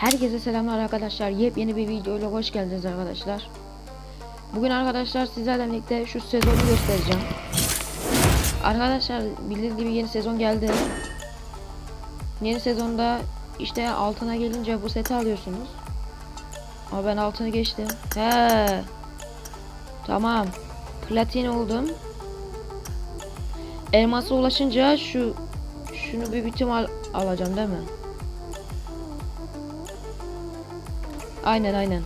Herkese selamlar arkadaşlar. Yepyeni bir videoyla hoş geldiniz arkadaşlar. Bugün arkadaşlar sizlerle birlikte şu sezonu göstereceğim. Arkadaşlar bildiğiniz gibi yeni sezon geldi. Yeni sezonda işte altına gelince bu seti alıyorsunuz. Ama ben altını geçtim. He. Tamam. Platin oldum. Elmasa ulaşınca şu şunu bir bitim al alacağım değil mi? Aynen aynen.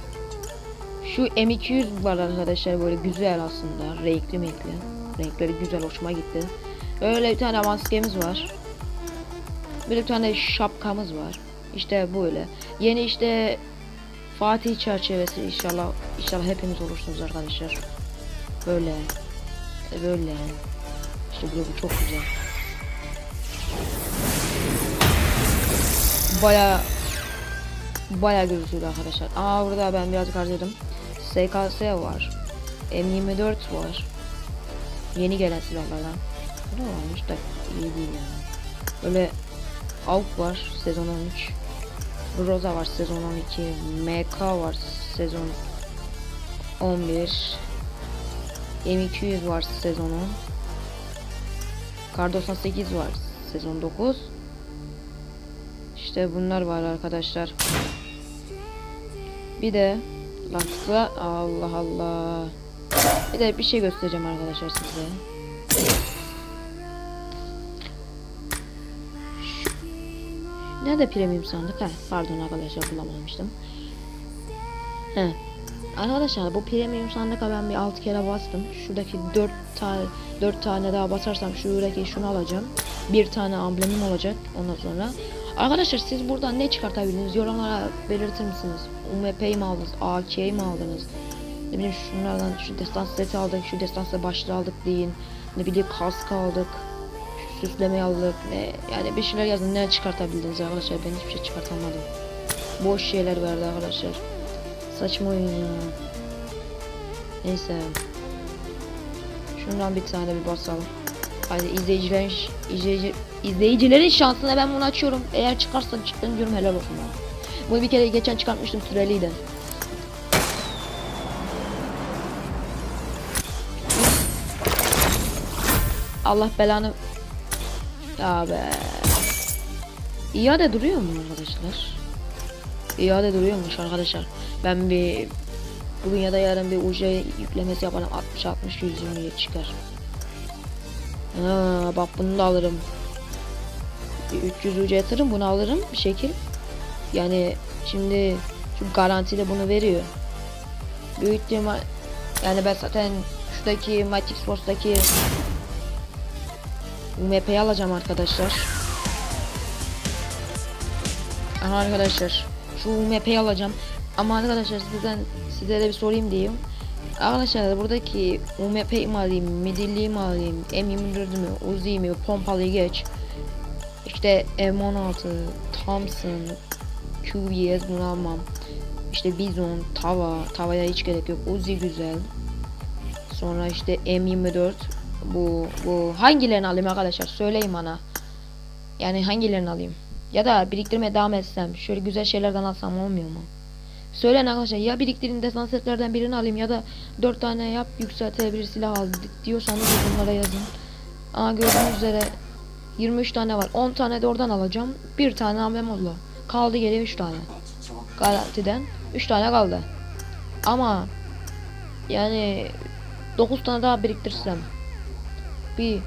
Şu M200 var arkadaşlar böyle güzel aslında. Renkli renkli. Renkleri güzel hoşuma gitti. Öyle bir tane maskemiz var. Bir tane şapkamız var. İşte böyle. Yeni işte Fatih çerçevesi inşallah inşallah hepiniz olursunuz arkadaşlar. Böyle. E, Böyle. İşte bu, çok güzel. Baya Baya gözüküyor arkadaşlar. Aa burada ben birazcık harcadım. SKS var. M24 var. Yeni gelen silahlardan. Da varmış da iyi değil yani. Böyle AUK var sezon 13. Rosa var sezon 12. MK var sezon 11. M200 var sezon 10. Kar 98 var sezon 9. İşte bunlar var arkadaşlar. Bir de Laksla Allah Allah. Bir de bir şey göstereceğim arkadaşlar size. Nerede premium sandık? Ha, pardon arkadaşlar bulamamıştım. He. Arkadaşlar bu premium sandıka ben bir 6 kere bastım. Şuradaki 4 tane 4 tane daha basarsam şuradaki şunu alacağım. Bir tane amblemim olacak ondan sonra. Arkadaşlar siz buradan ne çıkartabildiniz? Yorumlara belirtir misiniz? UMP'yi mi aldınız? AK'yi mi aldınız? Ne bileyim şunlardan şu destans seti aldık, şu destansla başlığı aldık deyin. Ne bileyim kask aldık. Şu süslemeyi aldık. Ne yani bir şeyler yazın ne çıkartabildiniz arkadaşlar? Ben hiçbir şey çıkartamadım. Boş şeyler verdi arkadaşlar. Saçma oyun ya. Neyse. Şundan bir tane bir basalım. Hadi izleyicilerin izleyici, izleyicilerin şansına ben bunu açıyorum. Eğer çıkarsa çıktığını diyorum helal olsun bana. Bunu bir kere geçen çıkartmıştım süreliydi. Allah belanı ya be. İade duruyor mu arkadaşlar? İade duruyormuş arkadaşlar. Ben bir bugün ya da yarın bir UC yüklemesi yaparım 60 60 120'ye çıkar. Ha, bak bunu da alırım. Bir 300 UC yatırım bunu alırım şekil. Yani şimdi şu garantide bunu veriyor. Büyük ihtimal yani ben zaten şuradaki Matic Sports'taki UMP'yi alacağım arkadaşlar. Aha arkadaşlar şu UMP'yi alacağım. Ama arkadaşlar sizden size de bir sorayım diyeyim. Arkadaşlar buradaki UMP'yi mi alayım, midilliyi mi alayım, M24'ü mü, Uzi mi, pompalıyı geç. İşte M16, Thompson, QBS bunu almam. İşte Bizon, Tava, Tava'ya hiç gerek yok. Uzi güzel. Sonra işte M24 bu bu hangilerini alayım arkadaşlar söyleyin bana. Yani hangilerini alayım? Ya da biriktirmeye devam etsem şöyle güzel şeylerden alsam olmuyor mu? Söyleyin arkadaşlar ya biriktirin destan setlerden birini alayım ya da 4 tane yap yükseltebilir silah al di- diyorsanız bunlara yazın. Aa gördüğünüz üzere 23 tane var. 10 tane de oradan alacağım. Bir tane ambem oldu. Kaldı geriye 3 tane. Garantiden 3 tane kaldı. Ama yani 9 tane daha biriktirsem bir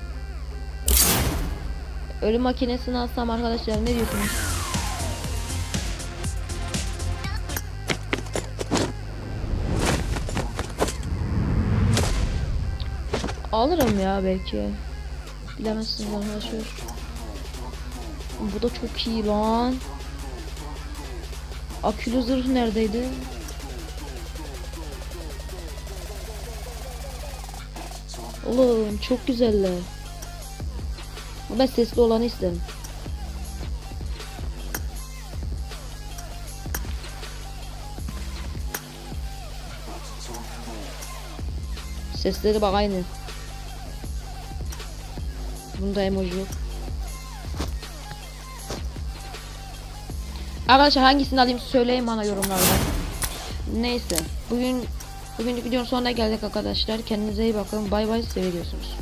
ölüm makinesini alsam arkadaşlar ne diyorsunuz? Alırım ya belki. Bilemezsiniz arkadaşlar. Bu da çok iyi lan. Akülü zırh neredeydi? Oğlum çok güzeller. Ben sesli olanı isterim. Sesleri bak aynı. Bunda emoji yok. Arkadaşlar hangisini alayım söyleyin bana yorumlarda. Neyse. Bugün bugünkü videonun sonuna geldik arkadaşlar. Kendinize iyi bakın. Bay bay seviyorsunuz.